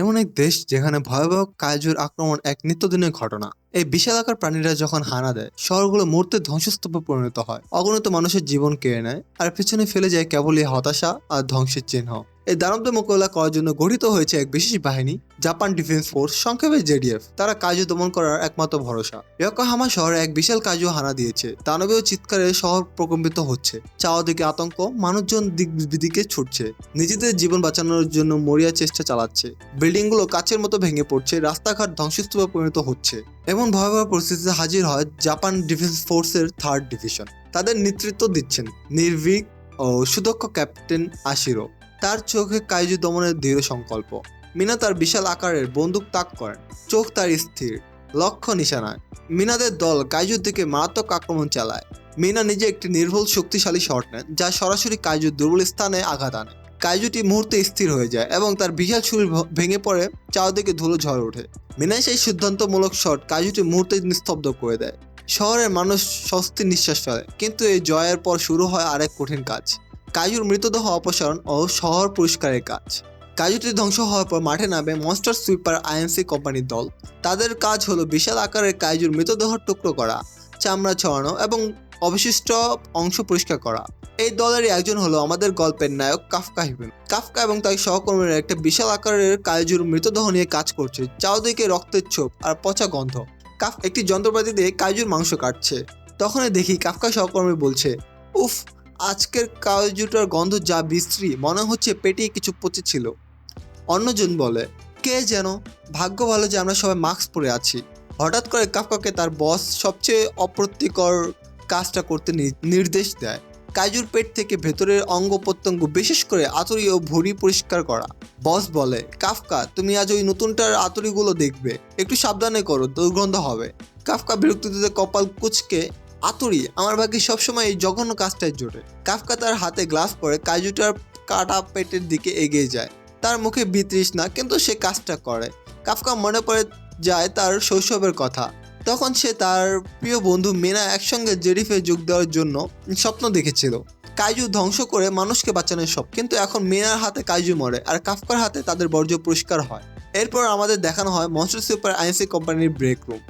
এমন এক দেশ যেখানে ভয়াবহ কায়জুর আক্রমণ এক নিত্যদিনের ঘটনা। এই বিশালাকার প্রাণীরা যখন হানা দেয়, শহরগুলো মূর্তে ধ্বংসস্তূপে পরিণত হয়। অগণিত মানুষের জীবন কেড়ে নেয়, আর পিছনে ফেলে যায় কেবলই হতাশা আর ধ্বংসের চিহ্ন। এই দানবদের মোকাবিলা করার জন্য গঠিত হয়েছে এক বিশেষ বাহিনী, জাপান ডিফেন্স ফোর্স, সংক্ষেপে জেডিএফ। তারা কাজু দমন করার একমাত্র ভরসা। ইয়োকোহামা শহরে এক বিশাল কাজু হানা দিয়েছে। দানবীয় চিৎকারে শহর প্রকম্পিত হচ্ছে। চাওদিকে আতঙ্ক, মানুষজন দিক বিদিকে ছুটছে। নিজেদের জীবন বাঁচানোর জন্য মরিয়া চেষ্টা চালাচ্ছে। বিল্ডিংগুলো কাচের মতো ভেঙে পড়ছে, রাস্তাঘাট ধ্বংসস্তূপে পরিণত হচ্ছে। এমন ভয়াবহ পরিস্থিতিতে হাজির হয় জাপান ডিফেন্স ফোর্সের থার্ড ডিভিশন। তাদের নেতৃত্ব দিচ্ছেন নির্ভীক ও সুদক্ষ ক্যাপ্টেন আশিরো। তার চোখে কাইজু দমনের দৃঢ় সংকল্প। মিনা তার বিশাল আকারের বন্দুক তাক করেন চোখ তার স্থির লক্ষ্য নিশানায়। মিনাদের দল কাইজুর দিকে মারাত্মক আক্রমণ চালায়। মিনা নিজে একটি নির্ভুল শক্তিশালী শট নেন যা সরাসরি কাইজুর দুর্বল স্থানে আঘাত আনে। কাইজুটি মুহূর্তে স্থির হয়ে যায় এবং তার বিশাল ভ- ভেঙে পড়ে, চারদিকে ধুলো ঝড় ওঠে। মিনাই সেই সিদ্ধান্তমূলক শট কাইজুটি মুহূর্তে নিস্তব্ধ করে দেয়। শহরের মানুষ স্বস্তি নিঃশ্বাস ফেলে, কিন্তু এই জয়ের পর শুরু হয় আরেক কঠিন কাজ। কাজুর মৃতদেহ অপসারণ ও শহর পরিষ্কারের কাজ। কাজুটি ধ্বংস হওয়ার পর মাঠে নামে মনস্টার সুইপার আইএনসি কোম্পানির দল। তাদের কাজ হলো বিশাল আকারের কাজুর মৃতদেহ টুকরো করা, চামড়া ছড়ানো এবং অবশিষ্ট অংশ পরিষ্কার করা। এই দলেরই একজন হলো আমাদের গল্পের নায়ক কাফকা হিবেন কাফকা এবং তার সহকর্মীরা একটা বিশাল আকারের কাজুর মৃতদেহ নিয়ে কাজ করছে, চারদিকে রক্তের ছোপ আর পচা গন্ধ। কাফ একটি যন্ত্রপাতি দিয়ে কাজুর মাংস কাটছে। তখনই দেখি কাফকা সহকর্মী বলছে, উফ আজকের কাজুটার গন্ধ যা বিশ্রী, মনে হচ্ছে পেটে কিছু পচেছিল অন্যজন বলে, কে যেন? ভাগ্য ভালো যে আমরা সবাই মাস্ক পরে আছি। হঠাৎ করে কাফকাকে তার বস সবচেয়ে অপ্রত্যকর কাজটা করতে নির্দেশ দেয়। কাজুর পেট থেকে ভেতরের অঙ্গ প্রত্যঙ্গ, বিশেষ করে আতুরি ও ভরি পরিষ্কার করা। বস বলে, কাফকা, তুমি আজ ওই নতুনটার আতুরিগুলো দেখবে। একটু সাবধানে করো, দুর্গন্ধ হবে। কাফকা বিরক্তিতে কপাল কুচকে আতুরি, আমার ভাগ্যে সবসময় এই জঘন্য কাজটাই জোটে। কাফকা তার হাতে গ্লাস পরে কাজুটার কাটা পেটের দিকে এগিয়ে যায়। তার মুখে বিতৃষ্ণা, কিন্তু সে কাজটা করে। কাফকা মনে পড়ে যায় তার শৈশবের কথা। তখন সে তার প্রিয় বন্ধু মেনা একসঙ্গে জেরিফে যোগ দেওয়ার জন্য স্বপ্ন দেখেছিল। কাইজু ধ্বংস করে মানুষকে বাঁচানোর সব, কিন্তু এখন মেনার হাতে কাইজু মরে আর কাফকার হাতে তাদের বর্জ্য পুরস্কার হয়। এরপর আমাদের দেখানো হয় মনস্টার সুপার আইএনসি কোম্পানির ব্রেক রুম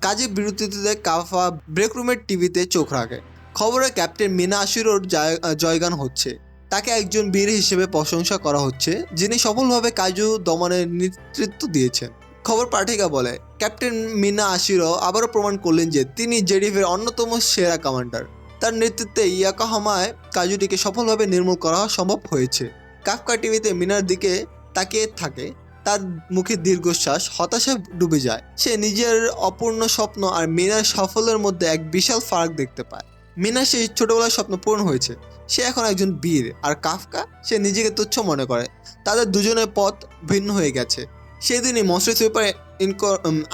কাজে বিরতিতে কাফা ব্রেক রুমের টিভিতে চোখ রাখে। খবরে ক্যাপ্টেন মিনা আশিরোর জয়- জয়গান হচ্ছে। তাকে একজন বীর হিসেবে প্রশংসা করা হচ্ছে, যিনি সফলভাবে কাজু দমনের নেতৃত্ব দিয়েছেন। খবর পাঠিকা বলে, ক্যাপ্টেন মিনা আশিরো আবারও প্রমাণ করলেন যে তিনি জেডিফের অন্যতম সেরা কমান্ডার তার নেতৃত্বে ইয়াকাহামায় কাজুটিকে সফলভাবে নির্মূল করা সম্ভব হয়েছে। কাফকা টিভিতে মিনার দিকে তাকিয়ে থাকে। তার মুখে দীর্ঘশ্বাস হতাশা ডুবে যায়। সে নিজের অপূর্ণ স্বপ্ন আর মিনার সাফল্যের মধ্যে এক বিশাল ফারাক দেখতে পায়। মিনা সেই ছোটবেলার স্বপ্ন পূরণ হয়েছে। সে এখন একজন বীর আর কাফকা সে নিজেকে তুচ্ছ মনে করে। তাদের দুজনের পথ ভিন্ন হয়ে গেছে। সেদিনই মনস্টার সুপার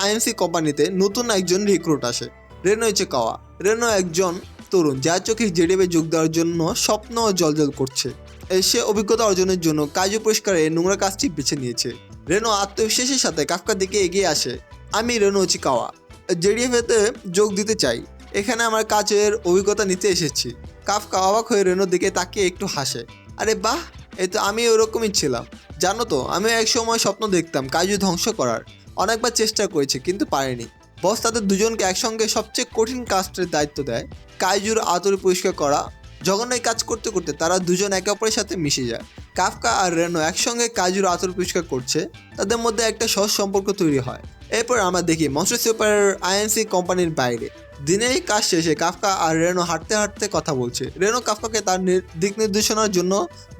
আইএনসি কোম্পানিতে নতুন একজন রিক্রুট আসে। রেনো হচ্ছে কাওয়া। রেনো একজন তরুণ, যার চোখে জেডিবে যোগ দেওয়ার জন্য স্বপ্ন জলজল করছে। সে অভিজ্ঞতা অর্জনের জন্য কাজু পুরস্কারে নোংরা কাজটি বেছে নিয়েছে। রেনো আত্মবিশ্বাসের সাথে কাফকার দিকে এগিয়ে আসে। আমি রেনো চিকাওয়া জেডিএফেতে যোগ দিতে চাই। এখানে আমার কাজের অভিজ্ঞতা নিতে এসেছি। কাফকা অবাক হয়ে রেনোর দিকে তাকিয়ে একটু হাসে। আরে বাহ! এই তো আমি ওরকমই ছিলাম। জানো তো আমি এক সময় স্বপ্ন দেখতাম কাজু ধ্বংস করার। অনেকবার চেষ্টা করেছি, কিন্তু পারিনি। বস তাদের দুজনকে একসঙ্গে সবচেয়ে কঠিন কাজটির দায়িত্ব দেয়। কাইজুর আতর পরিষ্কার করা জঘন্য কাজ করতে করতে তারা দুজন একে অপরের সাথে মিশে যায়। কাফকা আর রেনো একসঙ্গে কাজুর আতর পরিষ্কার করছে, তাদের মধ্যে একটা সহজ সম্পর্ক তৈরি হয়। এরপর আমরা দেখি মনস্টার সুপার আইএনসি কোম্পানির বাইরে। দিনেই কাজ শেষে কাফকা আর রেনো হাঁটতে হাঁটতে কথা বলছে। রেনো কাফকাকে তার দিক নির্দেশনার জন্য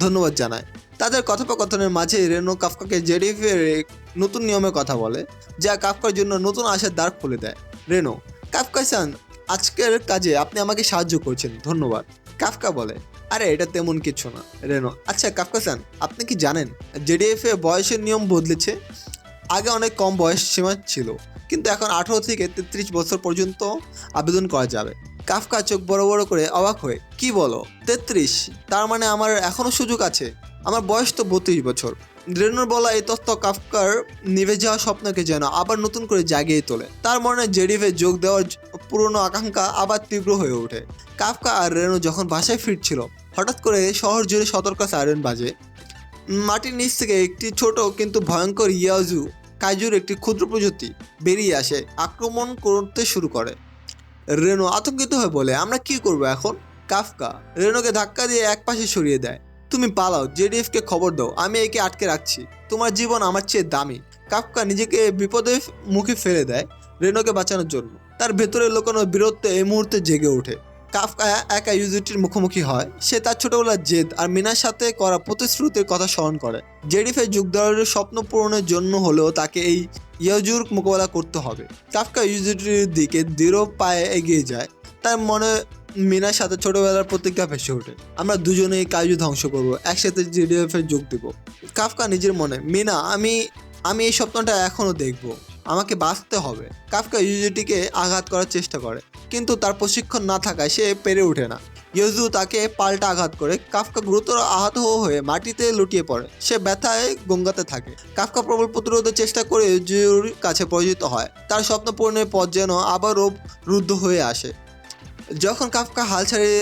ধন্যবাদ জানায়। তাদের কথোপকথনের মাঝে রেনো কাফকাকে জেডিফের নতুন নিয়মে কথা বলে, যা কাফকার জন্য নতুন আশার দ্বার খুলে দেয়। রেনো কাফকা সান আজকের কাজে আপনি আমাকে সাহায্য করছেন, ধন্যবাদ। কাফকা বলে। আরে, এটা তেমন কিছু না, রেনো। আচ্ছা কাফকা স্যান আপনি কি জানেন জেডিএফ বয়সের নিয়ম বদলেছে? আগে অনেক কম বয়স সীমা ছিল, কিন্তু এখন আঠারো থেকে তেত্রিশ বছর পর্যন্ত আবেদন করা যাবে। কাফকা চোখ বড় বড় করে অবাক হয়ে, কি বলো? তেত্রিশ? তার মানে আমার এখনও সুযোগ আছে। আমার বয়স তো বত্রিশ বছর। রেনোর বলা এই তথ্য কাফকার নিভে যাওয়া স্বপ্নকে যেন আবার নতুন করে জাগিয়ে তোলে। তার মনে জেডিভে যোগ দেওয়ার পুরনো আকাঙ্ক্ষা আবার তীব্র হয়ে ওঠে। কাফকা আর রেনো যখন বাসায় ফিরছিল, হঠাৎ করে শহর জুড়ে সতর্ক সাইরেন বাজে। মাটির নিচ থেকে একটি ছোট কিন্তু ভয়ঙ্কর ইয়াজু কাইজুর একটি ক্ষুদ্র প্রযুক্তি বেরিয়ে আসে, আক্রমণ করতে শুরু করে। রেনো আতঙ্কিত হয়ে বলে, আমরা কি করব এখন? কাফকা রেনোকে ধাক্কা দিয়ে এক পাশে সরিয়ে দেয়। তুমি পালাও জেডিএফ কে খবর দাও, আমি একে আটকে রাখছি। তোমার জীবন আমার চেয়ে দামি। কাফকা নিজেকে বিপদের মুখে ফেলে দেয় রেনোকে বাঁচানোর জন্য। তার ভেতরে লুকানো বীরত্ব এই মুহূর্তে জেগে ওঠে। কাফকা একা ইউজিটির মুখোমুখি হয়। সে তার ছোটবেলার জেদ আর মিনার সাথে করা প্রতিশ্রুতির কথা স্মরণ করে। জেডিফে যুগ স্বপ্ন পূরণের জন্য হলেও তাকে এই ইয়াজুর মোকাবেলা করতে হবে। কাফকা ইউজিটির দিকে দৃঢ় পায়ে এগিয়ে যায়। তার মনে মিনার সাথে ছোটবেলার প্রতিজ্ঞা ভেসে ওঠে। আমরা দুজনেই কাজু ধ্বংস করব, একসাথে জিডিএফ এর যোগ দেব। কাফকা নিজের মনে, মিনা, আমি আমি এই স্বপ্নটা এখনও দেখব। আমাকে বাঁচতে হবে। কাফকা ইউজিটিকে আঘাত করার চেষ্টা করে, কিন্তু তার প্রশিক্ষণ না থাকায় সে পেরে ওঠে না। ইউজু তাকে পাল্টা আঘাত করে, কাফকা গুরুতর আহত হয়ে মাটিতে লুটিয়ে পড়ে। সে ব্যথায় গঙ্গাতে থাকে। কাফকা প্রবল প্রতিরোধের চেষ্টা করে ইউজুর কাছে পরিচিত হয়। তার স্বপ্ন পূরণের পথ যেন আবারও রুদ্ধ হয়ে আসে। যখন কাফকা হাল ছেড়ে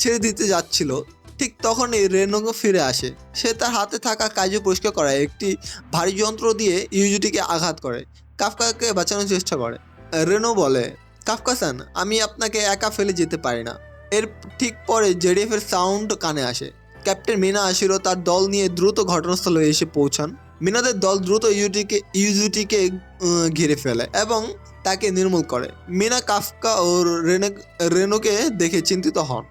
ছেড়ে দিতে যাচ্ছিল, ঠিক তখনই রেনো ফিরে আসে। সে তার হাতে থাকা কাজু পরিষ্কার করায় একটি ভারী যন্ত্র দিয়ে ইউজুটিকে আঘাত করে। কাফকাকে বাঁচানোর চেষ্টা করে। রেনো বলে কাফকা স্যান আমি আপনাকে একা ফেলে যেতে পারি না। এর ঠিক পরে জেডিএফের সাউন্ড কানে আসে। ক্যাপ্টেন মিনা আশিরো তার দল নিয়ে দ্রুত ঘটনাস্থলে এসে পৌঁছান। মিনাদের দল দ্রুত ইউটিকে ইউজুটিকে ঘিরে ফেলে এবং তাকে নির্মূল করে। মিনা কাফকা ও রেনে রেনোকে দেখে চিন্তিত হন।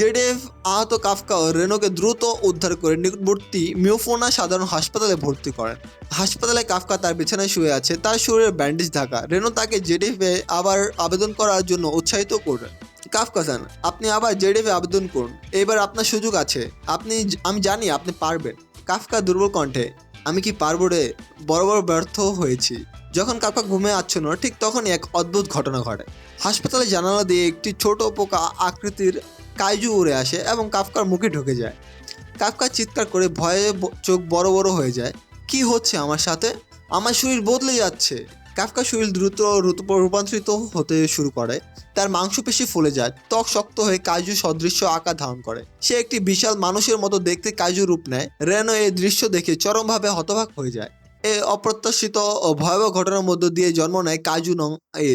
জেডিএফ আহত কাফকা ও রেনোকে দ্রুত উদ্ধার করে নিকটবর্তী মিওফোনা সাধারণ হাসপাতালে ভর্তি করেন। হাসপাতালে কাফকা তার বিছানায় শুয়ে আছে। তার শরীরে ব্যান্ডেজ ঢাকা। রেনো তাকে জেডিএফে আবার আবেদন করার জন্য উৎসাহিত করেন কাফকা স্যার আপনি আবার জেডিএফে আবেদন করুন। এবার আপনার সুযোগ আছে। আপনি আমি জানি আপনি পারবেন। কাফকা দুর্বল কণ্ঠে, আমি কি পারব রে? বড় বড় ব্যর্থ হয়েছি। যখন কাফকা ঘুমে আচ্ছন্ন, ঠিক তখনই এক অদ্ভুত ঘটনা ঘটে। হাসপাতালে জানালা দিয়ে একটি ছোট পোকা আকৃতির কাইজু উড়ে আসে এবং কাফকার মুখে ঢুকে যায়। কাফকা চিৎকার করে ভয়ে চোখ বড় বড় হয়ে যায়। কি হচ্ছে আমার সাথে? আমার শরীর বদলে যাচ্ছে। কাফকা শরীর দ্রুত রূপ- রূপান্তরিত হতে শুরু করে। তার মাংসপেশি ফুলে যায়। ত্বক শক্ত হয়ে কাজু সদৃশ্য আকার ধারণ করে। সে একটি বিশাল মানুষের মতো দেখতে কাজু রূপ নেয়। রেনো এই দৃশ্য দেখে চরমভাবে হতবাক হয়ে যায়। এই অপ্রত্যাশিত ও ভয়াবহ ঘটনার মধ্য দিয়ে জন্ম নেয় কাজু নং এ